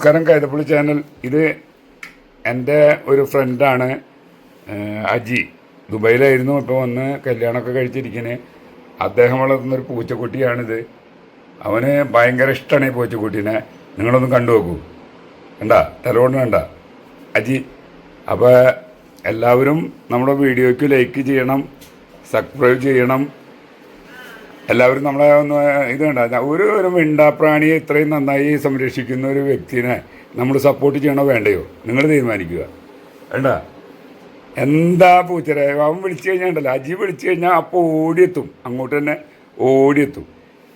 നമസ്കാരം കൈതപ്പള്ളി ചാനൽ ഇത് എന്റെ ഒരു ഫ്രണ്ടാണ് അജി. ദുബൈയിലായിരുന്നു ഇപ്പോൾ വന്ന് കല്യാണമൊക്കെ കഴിച്ചിരിക്കുന്നത് അദ്ദേഹം വളർത്തുന്നൊരു പൂച്ചക്കുട്ടിയാണിത്. അവന് ഭയങ്കര ഇഷ്ടമാണ് ഈ പൂച്ചക്കുട്ടീനെ. നിങ്ങളൊന്ന് കണ്ടു നോക്കൂ. കണ്ടാ? തലകൊണ്ട് കണ്ട. അജി അപ്പോൾ എല്ലാവരും നമ്മുടെ വീഡിയോയ്ക്ക് ലൈക്ക് ചെയ്യണം സബ്സ്ക്രൈബ് ചെയ്യണം. എല്ലാവരും നമ്മളെ ഒന്ന് ഇത് കണ്ട ഒരു ഒരു മിണ്ടാപ്രാണിയെ ഇത്രയും നന്നായി സംരക്ഷിക്കുന്ന ഒരു വ്യക്തിനെ നമ്മൾ സപ്പോർട്ട് ചെയ്യണോ വേണ്ടയോ? നിങ്ങൾ തീരുമാനിക്കുക. വേണ്ട എന്താ പൂച്ചരെ? അവൻ വിളിച്ചു കഴിഞ്ഞാൽ ഉണ്ടല്ലോ അജി വിളിച്ചു കഴിഞ്ഞാൽ അപ്പോൾ ഓടിയെത്തും. അങ്ങോട്ട് തന്നെ ഓടിയെത്തും.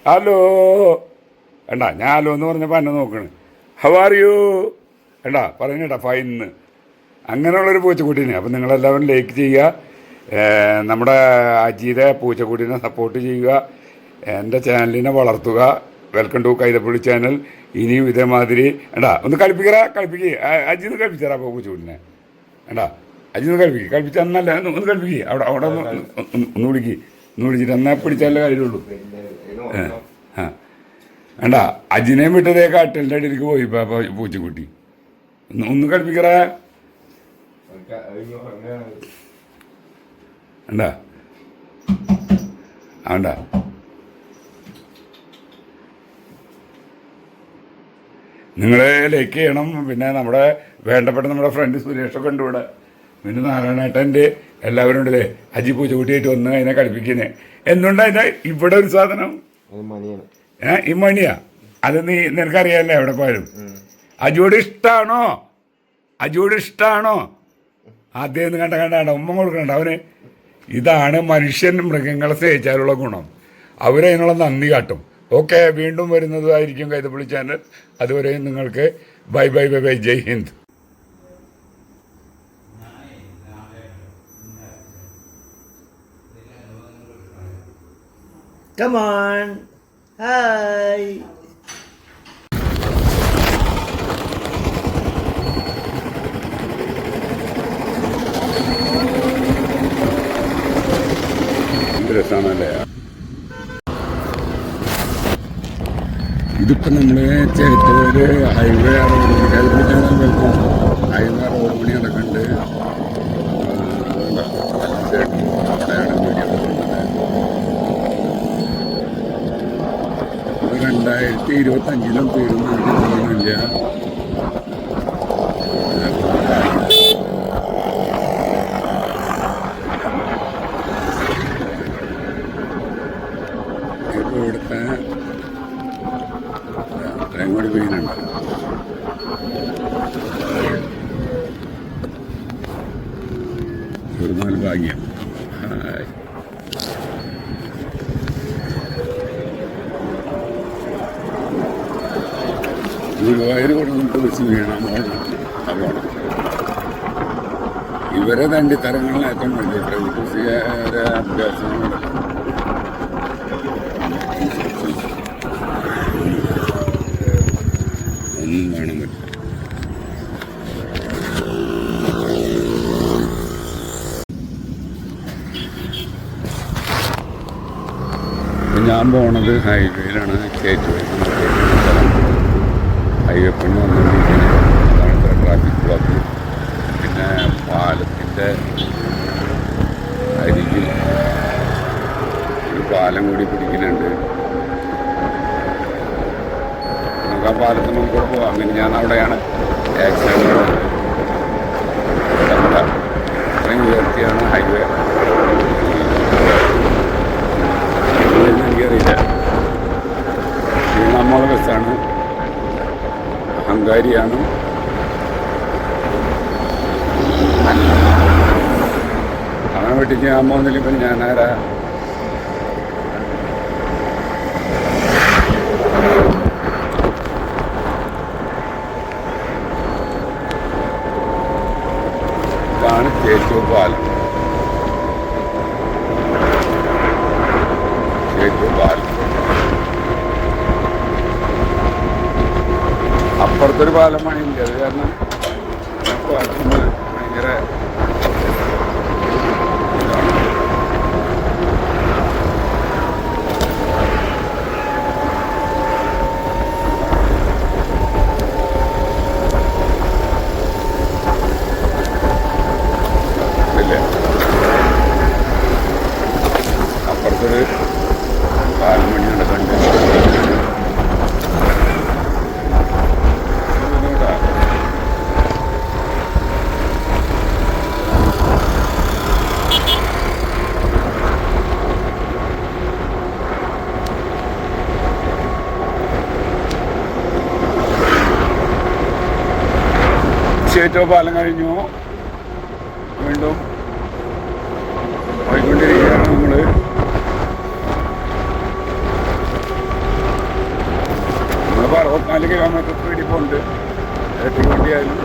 ഹലോ? വേണ്ട ഞാൻ ഹലോ എന്ന് പറഞ്ഞപ്പോൾ എന്നെ നോക്കണ്. ഹൗ ആർ യു വേണ്ട പറഞ്ഞേട്ടാ ഫൈന്ന് അങ്ങനെയുള്ളൊരു പൂച്ചക്കുട്ടീനെ. അപ്പം നിങ്ങളെല്ലാവരും ലൈക്ക് ചെയ്യുക. നമ്മുടെ അജിയുടെ പൂച്ചക്കുട്ടീനെ സപ്പോർട്ട് ചെയ്യുക. എന്റെ ചാനലിനെ വളർത്തുക. വെൽക്കം ടു കൈതപ്പള്ളി ചാനൽ ഇനിയും ഇതേമാതിരി എടാ ഒന്ന് കളിപ്പിക്കറ കളിപ്പിക്കുക അജിന്ന് കളിപ്പിച്ചാറാ പോകു പൂച്ചക്കുട്ടിനെ എടാ അജിന്ന് കളിപ്പിക്കുക കളിപ്പിച്ച അന്നല്ല ഒന്ന് കളിപ്പിക്കുക അവിടെ അവിടെ ഒന്ന് ഒന്ന് ഒന്ന് വിളിച്ചിട്ട് എന്നാൽ പിടിച്ചാലേ കാര്യമുള്ളൂ ആ. വേണ്ട അജിനെയും വിട്ടതേ കാട്ടലിന്റെ അടിയിലേക്ക് പോയി പൂച്ചക്കുട്ടി. ഒന്ന് ഒന്ന് കളിപ്പിക്കറ വേണ്ട. വേണ്ട. നിങ്ങൾ ലൈക്ക് ചെയ്യണം. പിന്നെ നമ്മുടെ വേണ്ടപ്പെട്ട നമ്മുടെ ഫ്രണ്ട് സുരേഷൊക്കെ ഉണ്ട് ഇവിടെ. പിന്നെ നാരായണേട്ടന്റെ എല്ലാവരും ഉണ്ടല്ലേ? അജി പൂച്ചക്കുട്ടിയായിട്ട് വന്ന് അതിനെ കളിപ്പിക്കുന്നത് എന്തുകൊണ്ടാ അതിന്റെ ഇവിടെ ഒരു സാധനം? ഏ ഈ മണിയാ? അത് നീ നിനക്കറിയാമല്ലേ എവിടെ പോയാലും? അജിയോട് ഇഷ്ടമാണോ അജിയോട് ഇഷ്ടമാണോ കണ്ട കണ്ട കണ്ട ഉമ്മ കൊടുക്കണ്ട. അവന് ഇതാണ് മനുഷ്യൻ മൃഗങ്ങളെ സ്നേഹിച്ചാലുള്ള ഗുണം. അവരതിനുള്ള നന്ദി കാട്ടും. ഓക്കെ വീണ്ടും വരുന്നതായിരിക്കും കൈതപ്പള്ളി ചാനൽ. അതുവരെ നിങ്ങൾക്ക് bye bye bye bye. Jai Hind. എന്ത് രസമാണല്ലേ ഇതിപ്പോ നമ്മൾ Chettur highway road Kaithappally channel welcome highway road പണി നടക്കുന്നുണ്ട് രണ്ടായിരത്തി ഇരുപത്തി അഞ്ചിലും തീരുന്നു എനിക്ക് തോന്നുന്നില്ല ഇപ്പോൾ ഇവിടുത്തെ അത്രയും വീണുണ്ട് ഒരുപാട് ഭാഗ്യം ഗുരുവായൂർ കൊടുത്തിട്ട് വെച്ച് പോകണം പോകണം ഇവരെ തണ്ടിത്തരങ്ങളിലേറ്റം വേണ്ടിയിട്ട് കൃഷിക്കാരെ അഭ്യാസങ്ങളുണ്ടല്ലോ ഒന്നും കാണാൻ പറ്റില്ല ഇപ്പൊ ഞാൻ പോണത് ഹൈവേയിലാണ്. ഹൈവേ പണി വന്നുകൊണ്ടിരിക്കുന്നത് ട്രാഫിക് ബ്ലോക്ക് പിന്നെ പാലത്തിന്റെ അരികിൽ ഒരു പാലം കൂടി പിടിക്കുന്നുണ്ട്. നമുക്ക് ആ പാലത്തിന് നമുക്ക് കൂടെ പോകാം പിന്നെ ഞാൻ അവിടെയാണ് ആക്സിഡന്റ് ഉയർത്തിയാണ് ഹൈവേ ഇതൊന്നും എനിക്കറിയില്ല ഇത് നമ്മളെ ബസ്സാണ് അഹങ്കാരിയാണ്. അവനെ വീട്ടിക്ക് ഞാൻ പോകുന്നില്ല ഇപ്പം ഞാനാരാ ഇതാണ് ചേച്ചൂർ പാലം ചേച്ചൂർ പാലം അപ്പുറത്തൊരു പാലം പണിയുണ്ട് അത് കാരണം പാലത്തിന് ഭയങ്കര ഇതാണ്. കുരിശേറ്റോ പാലം കഴിഞ്ഞു. വീണ്ടും പോയിക്കൊണ്ടിരിക്കുകയാണ് നമ്മൾ നമ്മളിപ്പോൾ അറുപത്തിനാല് കിലോമീറ്റർ സ്പീഡിൽ പോകുന്നുണ്ട് ഏറ്റവും വണ്ടിയായാലും